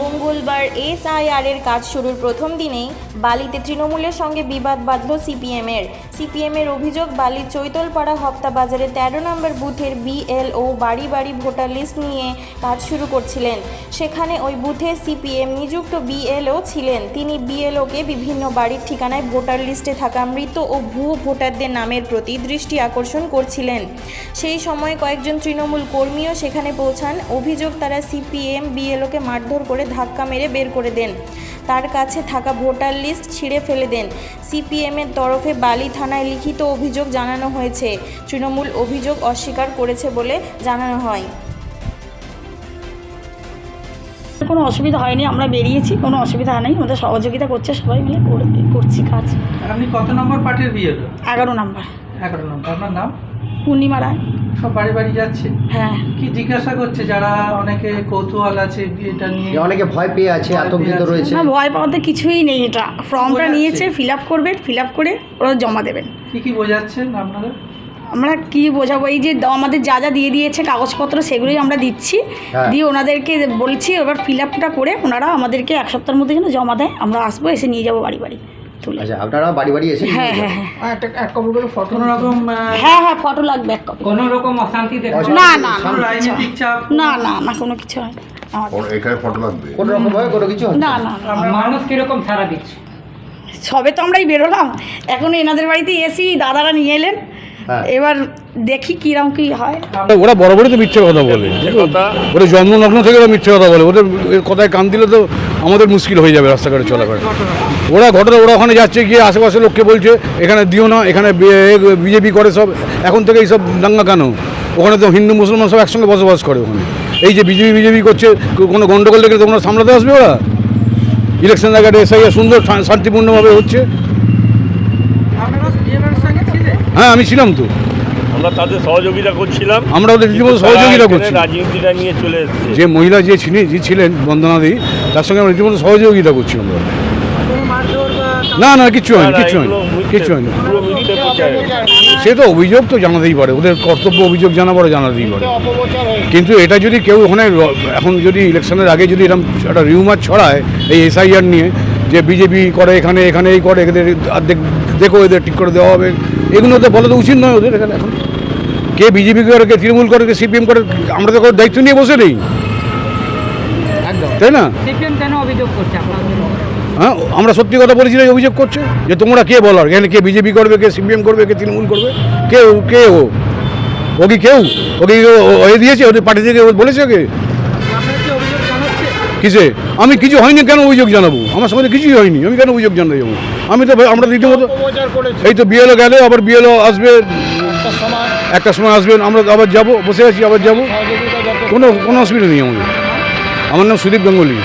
মঙ্গলবার এসআইআর এর কাজ শুরুর প্রথম দিনেই বালিতে তৃণমূলের সঙ্গে বিবাদ বাঁধল সিপিএমের। সিপিএমের অভিযোগ, বালির চৈতলপাড়া হপ্তা বাজারে তেরো নম্বর বুথের বিএলও বাড়ি বাড়ি ভোটার লিস্ট নিয়ে কাজ শুরু করছিলেন। সেখানে ওই বুথে সিপিএম নিযুক্ত বিএলও ছিলেন। তিনি বিএলওকে বিভিন্ন বাড়ির ঠিকানায় ভোটার লিস্টে থাকা মৃত ও ভুয়ো ভোটারদের নামের প্রতি দৃষ্টি আকর্ষণ করছিলেন। সেই সময় কয়েকজন তৃণমূল কর্মীও সেখানে পৌঁছান। অভিযোগ, তারা সিপিএম বিএলওকে মারধর করে ধাক্কা মেরে বের করে দেন। তার কাছে থাকা ভোটার লিস্ট ছিঁড়ে ফেলে দেন। সিপিএমের তরফে বালি থানায় লিখিত অভিযোগ জানানো হয়েছে। তৃণমূল অভিযোগ অস্বীকার করেছে বলে জানানো হয়। কোনো অসুবিধা হয়নি আমরা বেরিয়েছি কোনো অসুবিধা নেই আমাদের সহযোগিতা করছে সবাই মিলে করছি কাজ। আপনি কত নম্বর পার্টির বিয়ে এগারো নম্বর। এগারো নম্বর আপনার নাম? পূর্ণিমা রায়। সব বাড়ি বাড়ি যাচ্ছে? হ্যাঁ। কি জিজ্ঞাসা করছে যারা অনেকে কৌতূহল আছে বিয়েটা নিয়ে? অনেকে ভয় পেয়ে আছে আতঙ্কিত রয়েছে। না ভয় পাওয়াতে কিছুই নেই এটা। ফর্মটা নিয়েছে ফিল আপ করবেন ফিল আপ করে ওরা জমা দেবেন। কি কি বোঝাচ্ছেন আপনারা? আমরা কি বোঝাবো? এই যে আমাদের যা যা দিয়ে দিয়েছে কাগজপত্র সেগুলোই আমরা দিচ্ছি। হ্যাঁ। দিয়ে ওনাদেরকে বলছি এবার ফিল আপটা করে ওনারা আমাদেরকে এক সপ্তাহের মধ্যে যেন জমা দেয়। আমরা আসব এসে নিয়ে যাব বাড়ি বাড়ি। তুলে আচ্ছা আপনারা বাড়ি বাড়ি এসে হ্যাঁ হ্যাঁ হ্যাঁ। কোনো রকম হ্যাঁ হ্যাঁ ফটো লাগবে এক কপি কোনো রকম অশান্তি না না না কোনো রাজনৈতিক চাপ না না না কোনো কিছু হয় না। এখানে ফটো লাগবে? কোনো রকম ভাবে কোনো কিছু না। না না। মানুষ কীরকম সারা দিচ্ছে? সবে তো আমরাই বেরোলাম। এখন এনাদের বাড়িতে এসি দাদারা নিয়ে এলেন। এবার দেখি কিরম কি হয়। ওরা বরাবরই তো মিথ্যে কথা বলে। ওরা জন্মলগ্ন থেকে ওরা মিথ্যে কথা বলে। ওদের কথায় কান দিলে তো আমাদের মুশকিল হয়ে যাবে রাস্তাঘাটে চলাফেরা। ওরা ঘটনা ওরা ওখানে যাচ্ছে গিয়ে আশেপাশে লোককে বলছে এখানে দিও না এখানে বিজেপি করে সব এখন থেকে এইসব দাঙ্গা কেন? ওখানে তো হিন্দু মুসলমান সব একসঙ্গে বসবাস করে ওখানে। এই যে বিজেপি বিজেপি করছে কোনো গন্ডগোল লেগে তোমরা সামলাতে আসবে ওরা? ইলেকশন জায়গাটা এসে সুন্দর শান্তিপূর্ণভাবে হচ্ছে আপনারা বিয়ের সঙ্গে ছিলেন হ্যাঁ আমি ছিলাম তো। আমরা তাদের সহযোগিতা করছিলাম। আমরা ওদের রীতিমতো সহযোগিতা করছি। রাজনীতিটা নিয়ে চলে এসছে। যে মহিলা যে ছিলেন যে ছিলেন বন্দনাদি তার সঙ্গে আমরা রীতিমতো সহযোগিতা করছি আমরা। না না কিচ্ছু হয়নি কিচ্ছু হয়নি কিচ্ছু হয়নি। সে তো অভিযোগ তো জানাতেই পারে ওদের কর্তব্য অভিযোগ জানাবারও জানাতেই পারে। কিন্তু এটা যদি কেউ ওখানে এখন যদি ইলেকশনের আগে যদি এরকম একটা রিউমার ছড়ায় এই এসআইআর নিয়ে যে বিজেপি করে এখানে এখানে এই করে এদের অর্ধেক দেখো এদের ঠিক করে দেওয়া হবে। এগুলো তো বলা তো উচিত নয় ওদের এখানে এখন। কে বিজেপি করে কে তৃণমূল করে কে সিপিএম করে আমরা তো দায়িত্ব নিয়ে বসে নেই। তাই না? হ্যাঁ আমরা সত্যি কথা বলেছি না, অভিযোগ করছে। যে তোমরা কে বলার? এখানে কে বিজেপি করবে কে সিপিএম করবে কে তৃণমূল করবে? কে কে ও? ও কি কেউ? ও কি ও- ও- এ দিয়েছে? ওদের পার্টি থেকে বলেছে ওকে? কিসে? আমি কিছু হয়নি কেন অভিযোগ জানাব? আমার সঙ্গে কিছুই হয়নি। আমি কেন অভিযোগ জানাতে যাব? আমি তো আমরা রীতিমতো এই তো বিএলও গেলে আবার বিএলও আসবে। একটা সময় আসবেন আমরা আবার যাব বসে আছি আবার যাব। কোনো কোনো অসুবিধা নেই আমাদের। আমার নাম সুদীপ গাঙ্গুলি।